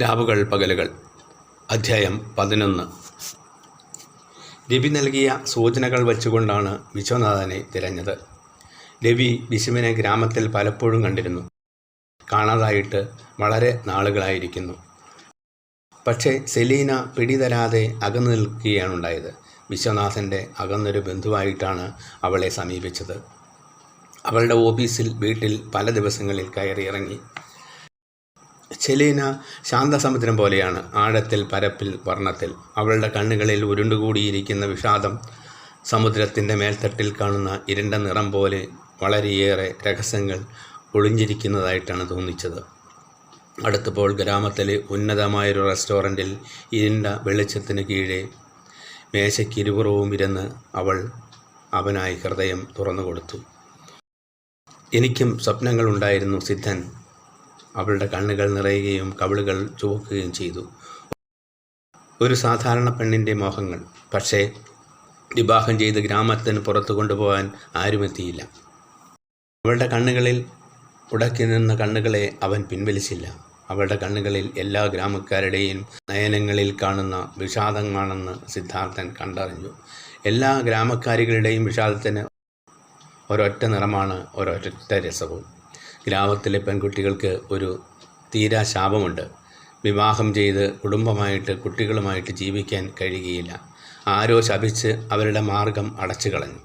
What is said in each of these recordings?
രാവുകൾ പകലുകൾ. അധ്യായം പതിനൊന്ന്. രവി നൽകിയ സൂചനകൾ വച്ചുകൊണ്ടാണ് വിശ്വനാഥനെ തിരഞ്ഞത്. രവി വിശുവിനെ ഗ്രാമത്തിൽ പലപ്പോഴും കണ്ടിരുന്നു. കാണാതായിട്ട് വളരെ നാളുകളായിരിക്കുന്നു. പക്ഷേ സെലീന പിടിതരാതെ അകന്നു നിൽക്കുകയാണുണ്ടായത് വിശ്വനാഥന്റെ അകന്നൊരു ബന്ധുവായിട്ടാണ് അവളെ സമീപിച്ചത്. അവളുടെ ഓഫീസിൽ വീട്ടിൽ പല ദിവസങ്ങളിൽ കയറിയിറങ്ങി. സെലീന ശാന്തസമുദ്രം പോലെയാണ് ആഴത്തിൽ പരപ്പിൽ വർണത്തിൽ. അവളുടെ കണ്ണുകളിൽ ഉരുണ്ടുകൂടിയിരിക്കുന്ന വിഷാദം സമുദ്രത്തിന്റെ മേൽത്തട്ടിൽ കാണുന്ന ഇരുണ്ട നിറം പോലെ വളരെയേറെ രഹസ്യങ്ങൾ ഒളിഞ്ഞിരിക്കുന്നതായിട്ടാണ് തോന്നിച്ചത്. അടുത്തപ്പോൾ ഗ്രാമത്തിലെ ഉന്നതമായൊരു റെസ്റ്റോറന്റിൽ ഇരുണ്ട വെളിച്ചത്തിന് കീഴെ മേശയ്ക്കിരുപുറവും ഇരുന്ന് അവൾ അവനായി ഹൃദയം തുറന്നു കൊടുത്തു എനിക്കും സ്വപ്നങ്ങളുണ്ടായിരുന്നു സിദ്ധൻ. അവളുടെ കണ്ണുകൾ നിറയുകയും കവിളുകൾ ചുവക്കുകയും ചെയ്തു. ഒരു സാധാരണ പെണ്ണിന്റെ മോഹങ്ങൾ. പക്ഷേ വിവാഹം ചെയ്ത് ഗ്രാമത്തിന് പുറത്തു കൊണ്ടുപോകാൻ ആരുമെത്തിയില്ല. അവളുടെ കണ്ണുകളിൽ ഉടക്കി നിന്ന കണ്ണുകളെ അവൻ പിൻവലിച്ചില്ല. അവളുടെ കണ്ണുകളിൽ എല്ലാ ഗ്രാമക്കാരുടെയും നയനങ്ങളിൽ കാണുന്ന വിഷാദമാണെന്ന് സിദ്ധാർത്ഥൻ കണ്ടറിഞ്ഞു. എല്ലാ ഗ്രാമക്കാരികളുടെയും വിഷാദത്തിന് ഒരൊറ്റ നിറമാണ് ഒരൊറ്റ രസവും. ഗ്രാമത്തിലെ പെൺകുട്ടികൾക്ക് ഒരു തീരാ ശാപമുണ്ട്. വിവാഹം ചെയ്ത് കുടുംബമായിട്ട് കുട്ടികളുമായിട്ട് ജീവിക്കാൻ കഴിയുകയില്ല. ആരോ ശപിച്ച് അവരുടെ മാർഗം അടച്ചു കളഞ്ഞു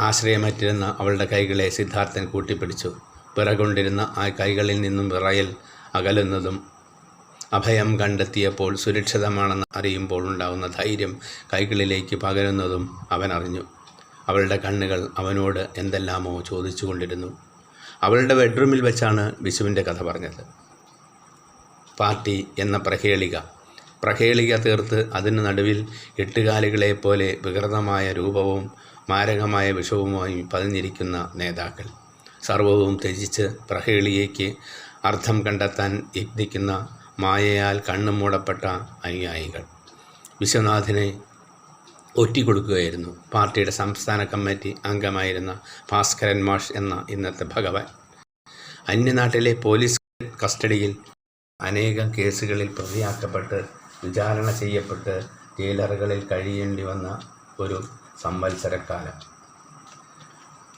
ആശ്രയമറ്റിരുന്ന അവളുടെ കൈകളെ സിദ്ധാർത്ഥൻ കൂട്ടിപ്പിടിച്ചു. പിറകൊണ്ടിരുന്ന ആ കൈകളിൽ നിന്നും വിറയൽ അകലുന്നതും അഭയം കണ്ടെത്തിയപ്പോൾ സുരക്ഷിതമാണെന്ന് അറിയുമ്പോൾ ഉണ്ടാകുന്ന ധൈര്യം കൈകളിലേക്ക് പകരുന്നതും അവൻ അറിഞ്ഞു അവളുടെ കണ്ണുകൾ അവനോട് എന്തെല്ലാമോ ചോദിച്ചു കൊണ്ടിരുന്നു അവളുടെ ബെഡ്റൂമിൽ വെച്ചാണ് വിശുവിന്റെ കഥ പറഞ്ഞത്. പാർട്ടി എന്ന പ്രഹേളിക. പ്രഹേളിക തീർത്ത് അതിന് നടുവിൽ എട്ടുകാലികളെപ്പോലെ വികൃതമായ രൂപവും മാരകമായ വിഷവുമായി പതിഞ്ഞിരിക്കുന്ന നേതാക്കൾ. സർവവും ത്യജിച്ച് പ്രഹേളിയയ്ക്ക് അർത്ഥം കണ്ടെത്താൻ യത്നിക്കുന്ന മായയാൽ കണ്ണുമൂടപ്പെട്ട അനുയായികൾ. വിശ്വനാഥിനെ ഒറ്റിക്കൊടുക്കുകയായിരുന്നു. പാർട്ടിയുടെ സംസ്ഥാന കമ്മിറ്റി അംഗമായിരുന്ന ഭാസ്കരൻ മാഷ് എന്ന ഇന്നത്തെ ഭഗവാൻ. അന്യനാട്ടിലെ പോലീസ് കസ്റ്റഡിയിൽ അനേകം കേസുകളിൽ പ്രതിയാക്കപ്പെട്ട് വിചാരണ ചെയ്യപ്പെട്ട് ജയിലറുകളിൽ കഴിയേണ്ടി വന്ന ഒരു സംവത്സരക്കാലം.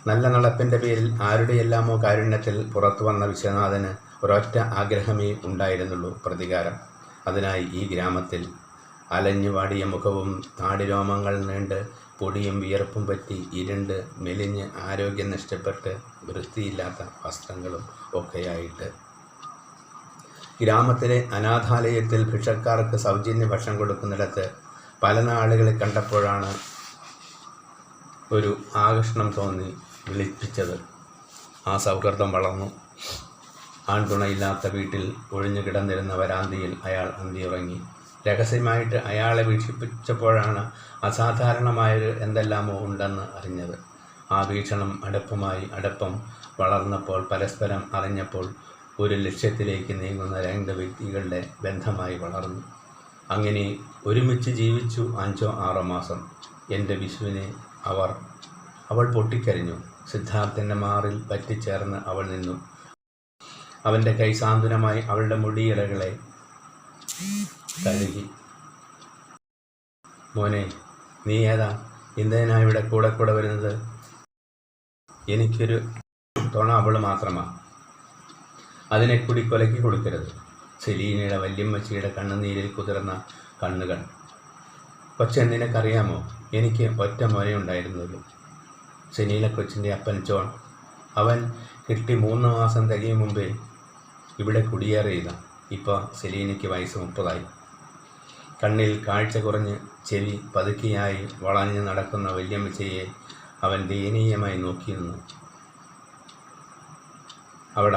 നല്ല നടപ്പിന്റെ പേരിൽ ആരുടെയെല്ലാമോ കാരുണ്യത്തിൽ പുറത്തു വന്ന വിശ്വനാഥന് ഒരൊറ്റ ആഗ്രഹമേ ഉണ്ടായിരുന്നുള്ളൂ പ്രതികാരം. അതിനായി ഈ ഗ്രാമത്തിൽ അലഞ്ഞുവാടിയ മുഖവും താടിരോമങ്ങൾ നീണ്ട് പൊടിയും വിയർപ്പും പറ്റി ഇരുണ്ട് മെലിഞ്ഞ് ആരോഗ്യം നഷ്ടപ്പെട്ട് വൃത്തിയില്ലാത്ത വസ്ത്രങ്ങളും ഒക്കെയായിട്ട്. ഗ്രാമത്തിലെ അനാഥാലയത്തിൽ ഭിക്ഷക്കാർക്ക് സൗജന്യ ഭക്ഷണം കൊടുക്കുന്നിടത്ത് പല നാളുകളിൽ കണ്ടപ്പോഴാണ് ഒരു ആകർഷണം തോന്നി വിളിപ്പിച്ചത്. ആ സൗഹൃദം വളർന്നു. ആൺതുണയില്ലാത്ത വീട്ടിൽ ഒഴിഞ്ഞു കിടന്നിരുന്ന വരാന്തിയിൽ അയാൾ അന്തിയുറങ്ങി. രഹസ്യമായിട്ട് അയാളെ വീക്ഷിപ്പിച്ചപ്പോഴാണ് അസാധാരണമായൊരു എന്തെല്ലാമോ ഉണ്ടെന്ന് അറിഞ്ഞത്. ആ വീക്ഷണം അടുപ്പമായി അടുപ്പം വളർന്നപ്പോൾ പരസ്പരം അറിഞ്ഞപ്പോൾ ഒരു ലക്ഷ്യത്തിലേക്ക് നീങ്ങുന്ന രണ്ട് വ്യക്തികളുടെ ബന്ധമായി വളർന്നു. അങ്ങനെ ഒരുമിച്ച് ജീവിച്ചു അഞ്ചോ ആറോ മാസം. എന്റെ വിഷുവിനെ അവർ അവൾ പൊട്ടിക്കരഞ്ഞു. സിദ്ധാർത്ഥന്റെ മാറിൽ പറ്റിച്ചേർന്ന് അവൾ നിന്നു. അവന്റെ കൈ സാന്ത്വനമായി അവളുടെ മുടിയിലകളെ കഴുകി. മോനെ നീ ഏതാ? എന്തിനാ ഇവിടെ കൂടെ കൂടെ വരുന്നത്? എനിക്കൊരു തുണ അവൾ മാത്രമാണ് അതിനെ കൂടി കൊലക്കി കൊടുക്കരുത്. സെലീനയുടെ വല്യമ്മച്ചിയുടെ കണ്ണുനീരിൽ കുതിർന്ന കണ്ണുകൾ. കൊച്ചൻ നിനക്കറിയാമോ? എനിക്ക് ഒറ്റ മോനെ ഉണ്ടായിരുന്നുള്ളൂ സെലീന കൊച്ചിന്റെ അപ്പൻ ജോൺ. അവൻ കിട്ടി മൂന്ന് മാസം തികയും മുമ്പേ ഇവിടെ കുടിയേറിയതാണ് ഇപ്പോൾ സെലീനയ്ക്ക് വയസ്സ് മുപ്പതായി. കണ്ണിൽ കാഴ്ച കുറഞ്ഞ് ചെവി പതുക്കിയായി വളഞ്ഞ് നടക്കുന്ന വല്യമ്മച്ചയെ അവൻ ദയനീയമായി നോക്കി നിന്നു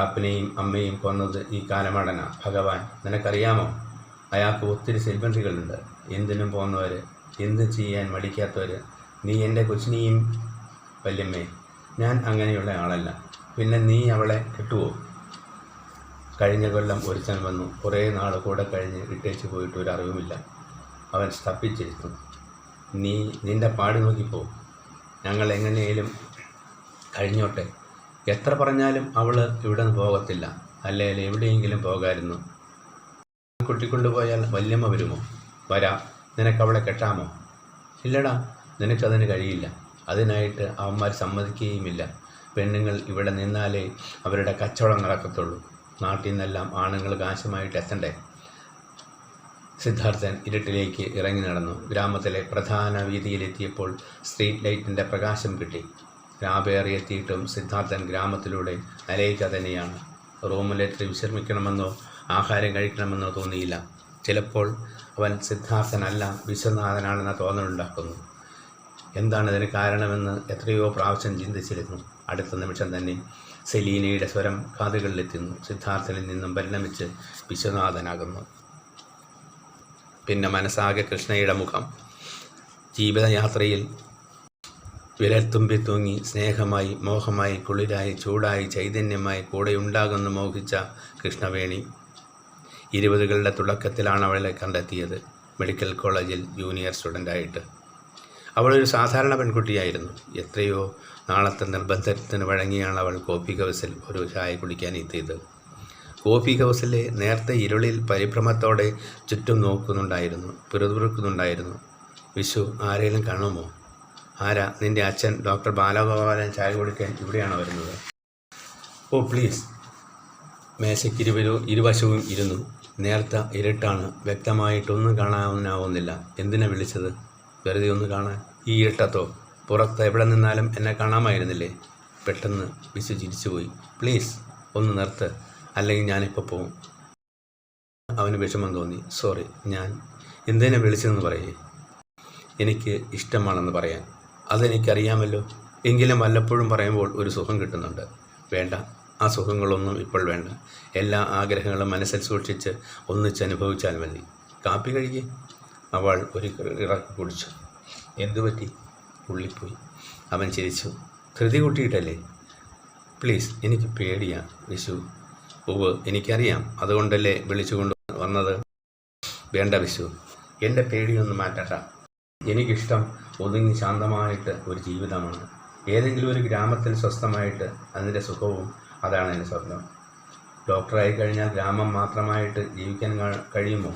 അപ്പനെയും അമ്മയും കൊന്നത് ഈ കാലമടന ഭഗവാൻ നിനക്കറിയാമോ? അയാൾക്ക് ഒത്തിരി സെൽവൻറികളുണ്ട് എന്തിനും പോകുന്നവർ എന്ത് ചെയ്യാൻ മടിക്കാത്തവർ നീ എന്റെ കൊച്ചിനെയും വല്യമ്മേ ഞാൻ അങ്ങനെയുള്ള ആളല്ല. പിന്നെ നീ അവളെ കിട്ടുമോ കഴിഞ്ഞ കൊല്ലം ഒരുത്തൻ വന്നു. കുറേ നാൾ കൂടെ കഴിഞ്ഞ് ഇട്ടേച്ച് പോയിട്ട് ഒരു അറിവുമില്ല. അവൻ സ്തപ്പിച്ചിരുന്നു. നീ നിന്റെ പാട് നോക്കിപ്പോ ഞങ്ങൾ എങ്ങനെയും കഴിഞ്ഞോട്ടെ. എത്ര പറഞ്ഞാലും അവൾ ഇവിടെ നിന്ന് പോകത്തില്ല. അല്ലെങ്കിൽ എവിടെയെങ്കിലും പോകായിരുന്നു. കൊട്ടിക്കൊണ്ടുപോയാൽ വല്യമ്മ വരുമോ? വരാം. നിനക്കവളെ കെട്ടാമോ? ഇല്ലടാ നിനക്കതിന് കഴിയില്ല. അതിനായിട്ട് അവന്മാർ സമ്മതിക്കുകയുമില്ല. പെണ്ണുങ്ങൾ ഇവിടെ നിന്നാലേ അവരുടെ കച്ചവടം നടക്കത്തുള്ളൂ. നാട്ടിൽ നിന്നെല്ലാം ആണുങ്ങൾ കാശുമായിട്ട് എത്തണ്ടേ? സിദ്ധാർത്ഥൻ ഇരുട്ടിലേക്ക് ഇറങ്ങി നടന്നു. ഗ്രാമത്തിലെ പ്രധാന വീതിയിലെത്തിയപ്പോൾ സ്ട്രീറ്റ് ലൈറ്റിന്റെ പ്രകാശം കിട്ടി. രാപേറിയെത്തിയിട്ടും സിദ്ധാർത്ഥൻ ഗ്രാമത്തിലൂടെ അലയിക്ക തന്നെയാണ്. റൂമിലെത്തി വിശ്രമിക്കണമെന്നോ ആഹാരം കഴിക്കണമെന്നോ തോന്നിയില്ല. ചിലപ്പോൾ അവൻ സിദ്ധാർത്ഥനല്ല വിശ്വനാഥനാണെന്ന തോന്നലുണ്ടാക്കുന്നു. എന്താണ് ഇതിന് കാരണമെന്ന് എത്രയോ പ്രാവശ്യം ചിന്തിച്ചിരുന്നു. അടുത്ത നിമിഷം തന്നെ സെലീനയുടെ സ്വരം കാതുകളിലെത്തുന്നു. സിദ്ധാർത്ഥനിൽ നിന്നും പരിണമിച്ച് വിശ്വനാഥനാകുന്നു. പിന്നെ മനസ്സാകെ കൃഷ്ണയുടെ മുഖം. ജീവിതയാത്രയിൽ വിരൽത്തുമ്പി തൂങ്ങി സ്നേഹമായി മോഹമായി കുളിരായി ചൂടായി ചൈതന്യമായി കൂടെയുണ്ടാകുന്നു മോഹിച്ച കൃഷ്ണവേണി. ഇരുപതുകളുടെ തുടക്കത്തിലാണ് അവളെ കണ്ടെത്തിയത്. മെഡിക്കൽ കോളേജിൽ ജൂനിയർ സ്റ്റുഡന്റായിട്ട് അവളൊരു സാധാരണ പെൺകുട്ടിയായിരുന്നു. എത്രയോ നാളത്തെ നിർബന്ധത്തിന് വഴങ്ങിയാണ് അവൾ കോഫി ഹൗസിൽ ഒരു ചായ കുടിക്കാൻ എത്തിയത്. കോഫി ഹൗസിലെ നേരത്തെ ഇരുളിൽ പരിഭ്രമത്തോടെ ചുറ്റും നോക്കുന്നുണ്ടായിരുന്നു പിറുപിറുക്കുന്നുണ്ടായിരുന്നു വിഷു ആരെങ്കിലും കാണുമോ? ആരാ നിന്റെ അച്ഛൻ? ഡോക്ടർ ബാലഗോപാലൻ ചായ കുടിക്കാൻ ഇവിടെയാണോ വരുന്നത്? Oh please. മേശയ്ക്ക് ഇരുവരു ഇരുവശവും ഇരുന്നു. നേർത്ത ഇരുട്ടാണ്. വ്യക്തമായിട്ടൊന്നും കാണാനാവുന്നില്ല എന്തിനാ വിളിച്ചത്? വെറുതെ ഒന്ന് കാണാൻ. ഈ ഇരുട്ടത്തോ? പുറത്ത് എവിടെ നിന്നാലും എന്നെ കാണാമായിരുന്നില്ലേ? പെട്ടെന്ന് വിശു ചിരിച്ചുപോയി. പ്ലീസ് ഒന്ന് നിർത്ത്. അല്ലെങ്കിൽ ഞാനിപ്പോൾ പോവും. അവന് വിഷമം തോന്നി. സോറി ഞാൻ എന്തിനെ വിളിച്ചതെന്ന് പറയേ. എനിക്ക് ഇഷ്ടമാണെന്ന് പറയാൻ. അതെനിക്കറിയാമല്ലോ. എങ്കിലും വല്ലപ്പോഴും പറയുമ്പോൾ ഒരു സുഖം കിട്ടുന്നുണ്ട്. വേണ്ട. ആ സുഖങ്ങളൊന്നും ഇപ്പോൾ വേണ്ട. എല്ലാ ആഗ്രഹങ്ങളും മനസ്സിൽ സൂക്ഷിച്ച് ഒന്നിച്ച് അനുഭവിച്ചാൽ മതി. കാപ്പി കഴുകി. അവൾ ഒരു ഇറക്കി കുടിച്ചു. എന്തു പറ്റി? ഉള്ളിപ്പോയി. അവൻ ചിരിച്ചു. ധൃതി കൂട്ടിയിട്ടല്ലേ? പ്ലീസ് എനിക്ക് പേടിയാണ് വിശു ഉവ് എനിക്കറിയാം. അതുകൊണ്ടല്ലേ വിളിച്ചുകൊണ്ട് വന്നത്? വേണ്ട വിശു എന്റെ പേടിയൊന്ന് മാറ്റട്ട. എനിക്കിഷ്ടം ഒതുങ്ങി ശാന്തമായിട്ട് ഒരു ജീവിതമാണ്. ഏതെങ്കിലും ഒരു ഗ്രാമത്തിൽ സ്വസ്ഥമായിട്ട് അതിന്റെ സുഖവും അതാണ് എന്റെ സ്വപ്നം. ഡോക്ടറായി കഴിഞ്ഞാൽ ഗ്രാമം മാത്രമായിട്ട് ജീവിക്കാൻ കഴിയുമോ?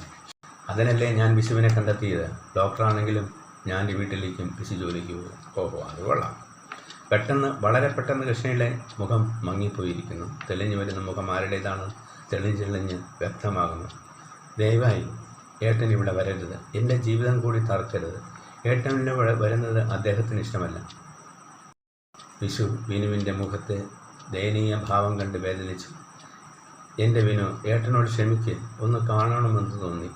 അതിനല്ലേ ഞാൻ വിശുവിനെ കണ്ടെത്തിയത്. ഡോക്ടറാണെങ്കിലും ഞാൻ വീട്ടിലേക്കും വിശു ജോലിക്ക് പോകും. ഓഹോ അത് കൊള്ളാം. പെട്ടെന്ന് വളരെ പെട്ടെന്ന് കൃഷ്ണയുടെ മുഖം മങ്ങിപ്പോയിരിക്കുന്നു. തെളിഞ്ഞു വരുന്ന മുഖം ആരുടേതാണ്? തെളിഞ്ഞെളിഞ്ഞ് തെളിഞ്ഞ് വ്യക്തമാകുന്നു. ദയവായി ഏട്ടൻ ഇവിടെ വരരുത്. എന്റെ ജീവിതം കൂടി തറക്കരുത് ഏട്ടനെ വരുന്നത് അദ്ദേഹത്തിന് ഇഷ്ടമല്ല. വിഷു വിനുവിന്റെ മുഖത്തെ ദയനീയ ഭാവം കണ്ട് വേദനിച്ചു. എന്റെ വിനു ഏട്ടനോട് ക്ഷമിക്ക്. ഒന്ന് കാണണമെന്ന് തോന്നി.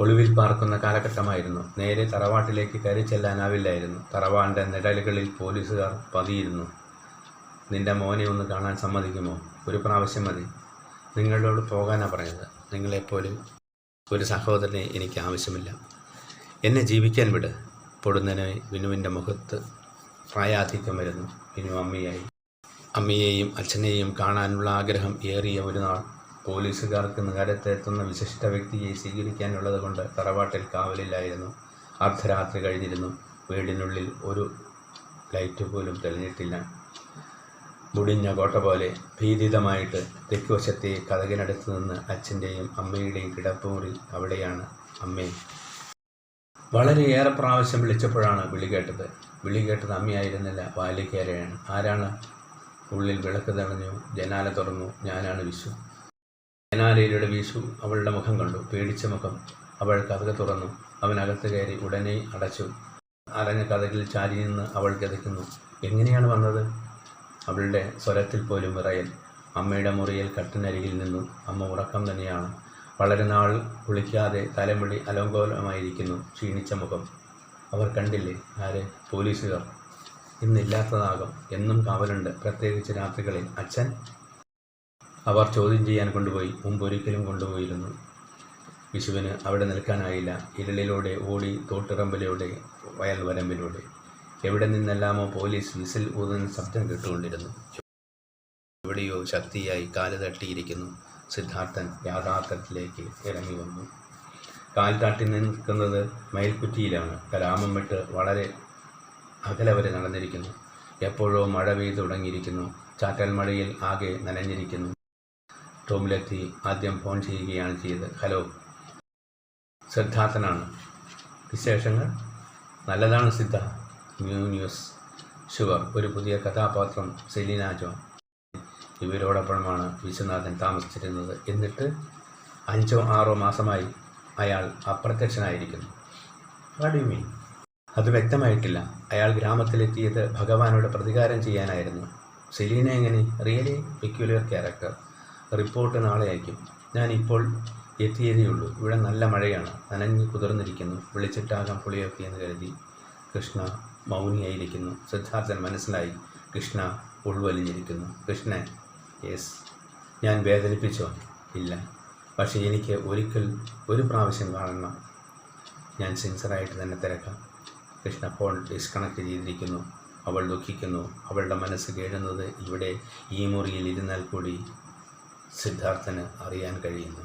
ഒളിവിൽ പാർക്കുന്ന കാലഘട്ടമായിരുന്നു. നേരെ തറവാട്ടിലേക്ക് കയറി ചെല്ലാനാവില്ലായിരുന്നു. തറവാടിന്റെ നിഴലുകളിൽ പോലീസുകാർ പതിയിരുന്നു. നിന്റെ മോനെ ഒന്ന് കാണാൻ സമ്മതിക്കുമോ? ഒരു പ്രാവശ്യം മതി. നിങ്ങളോട് പോകാനാണ് പറഞ്ഞത്. നിങ്ങളെപ്പോലെ ഒരു സഹോദരനെ എനിക്ക് ആവശ്യമില്ല. എന്നെ ജീവിക്കാൻ വിട്. പൊടുന്നനെ വിനുവിന്റെ മുഖത്ത് പ്രായാധിക്യം വരുന്നു. വിനു അമ്മയായി. അമ്മയെയും അച്ഛനെയും കാണാനുള്ള ആഗ്രഹം ഏറിയ ഒരു നാൾ പോലീസുകാർക്ക് നഗരത്തെത്തുന്ന വിശിഷ്ട വ്യക്തിയെ സ്വീകരിക്കാനുള്ളത് കൊണ്ട് തറവാട്ടിൽ കാവലില്ലായിരുന്നു അർദ്ധരാത്രി കഴിഞ്ഞിരുന്നു. വീടിനുള്ളിൽ ഒരു ലൈറ്റ് പോലും തെളിഞ്ഞിട്ടില്ല. മുടിഞ്ഞ കോട്ട പോലെ ഭീതിതമായിട്ട് തെക്കുവശത്തെ കഥകിനടുത്ത് നിന്ന് അച്ഛന്റെയും അമ്മയുടെയും കിടപ്പുമുറി അവിടെയാണ് അമ്മേ. വളരെയേറെ പ്രാവശ്യം വിളിച്ചപ്പോഴാണ് വിളി കേട്ടത്. വിളി കേട്ടത് അമ്മയായിരുന്നില്ല ബാല്യക്കാരെയാണ്. ആരാണ്? ഉള്ളിൽ വിളക്ക് തെളിഞ്ഞു ജനാല തുറന്നു ഞാനാണ് വിഷു ജനാലയിലൂടെ വീശു. അവളുടെ മുഖം കണ്ടു. പേടിച്ച മുഖം. അവൾ കഥക തുറന്നു. അവനകത്ത് കയറി ഉടനെ അടച്ചു. അരഞ്ഞ കഥകിൽ ചാരി നിന്ന് അവൾ കഥക്കുന്നു എങ്ങനെയാണ് വന്നത്? അവളുടെ സ്വരത്തിൽ പോലും വിറയൽ. അമ്മയുടെ മുറിയിൽ കട്ടിനരികിൽ നിന്നു. അമ്മ ഉറക്കം തന്നെയാണ്. വളരെ നാൾ കുളിക്കാതെ തലമുടി അലങ്കോലമായിരിക്കുന്നു. ക്ഷീണിച്ച മുഖം. അവർ കണ്ടില്ലേ? ആരെ? പോലീസുകാർ. ഇന്നില്ലാത്തതാകും. എന്നും കാവലുണ്ട്. പ്രത്യേകിച്ച് രാത്രികളിൽ. അച്ഛൻ? അവർ ചോദ്യം ചെയ്യാൻ കൊണ്ടുപോയി മുമ്പൊരിക്കലും കൊണ്ടുപോയിരുന്നു. വിഷുവിന് അവിടെ നിൽക്കാനായില്ല. ഇരളിലൂടെ ഓടി തോട്ടിറമ്പിലൂടെ വയൽ വരമ്പിലൂടെ എവിടെ നിന്നെല്ലാമോ പോലീസ് വിസിൽ ഊതുന്ന ശബ്ദം കേട്ടുകൊണ്ടിരുന്നു. എവിടെയോ ശക്തിയായി കാൽ തട്ടിയിരിക്കുന്നു. സിദ്ധാർത്ഥൻ യാഥാർത്ഥ്യത്തിലേക്ക് ഇറങ്ങി വന്നു. കാൽ തട്ടി നിൽക്കുന്നത് മയിൽക്കുറ്റിയിലാണ്. ഗ്രാമം വിട്ട് വളരെ അകലെ വരെ നടന്നിരിക്കുന്നു. എപ്പോഴോ മഴ പെയ്തു തുടങ്ങിയിരിക്കുന്നു. ചാറ്റൽ മഴയിൽ ആകെ നനഞ്ഞിരിക്കുന്നു. റൂമിലെത്തി ആദ്യം ഫോൺ ചെയ്യുകയാണ് ചെയ്തത്. ഹലോ. സിദ്ധാർത്ഥനാണ്. വിശേഷങ്ങൾ? നല്ലതാണ് സിദ്ധ. New news. ശുഭ. ഒരു പുതിയ കഥാപാത്രം സെലീന ജോൺ. ഇവരോടൊപ്പമാണ് വിശ്വനാഥൻ താമസിച്ചിരുന്നത്. എന്നിട്ട് അഞ്ചോ ആറോ മാസമായി അയാൾ അപ്രത്യക്ഷനായിരിക്കുന്നു. വാട്ട് മീൻ അത് വ്യക്തമായിട്ടില്ല. അയാൾ ഗ്രാമത്തിലെത്തിയത് ഭഗവാനോട് പ്രതികാരം ചെയ്യാനായിരുന്നു. സെലീന എങ്ങനെ? റിയലി പെക്യുലർ ക്യാരക്ടർ റിപ്പോർട്ട് നാളെ അയക്കും. ഞാൻ ഇപ്പോൾ എത്തിയതേയുള്ളൂ ഇവിടെ നല്ല മഴയാണ്. നനഞ്ഞ് കുതിർന്നിരിക്കുന്നു. വിളിച്ചിട്ടാകാം പുളിയൊക്കെ എന്ന് കരുതി കൃഷ്ണ മൗനിയായിരിക്കുന്നു. സിദ്ധാർത്ഥൻ മനസ്സിലായി. കൃഷ്ണ ഉൾവലിഞ്ഞിരിക്കുന്നു. കൃഷ്ണൻ യെസ് ഞാൻ വേദനിപ്പിച്ചോ? ഇല്ല. പക്ഷേ എനിക്ക് ഒരിക്കൽ ഒരു പ്രാവശ്യം കാണണം. ഞാൻ സിൻസറായിട്ട് തന്നെ തിരക്കാം. കൃഷ്ണ ഫോൺ ഡിസ്കണക്ട് ചെയ്തിരിക്കുന്നു. അവൾ ദുഃഖിക്കുന്നു. അവളുടെ മനസ്സ് കേഴുന്നത് ഇവിടെ ഈ മുറിയിൽ ഇരുന്നാൽ കൂടി സിദ്ധാർത്ഥന് അറിയാൻ കഴിയുന്നു.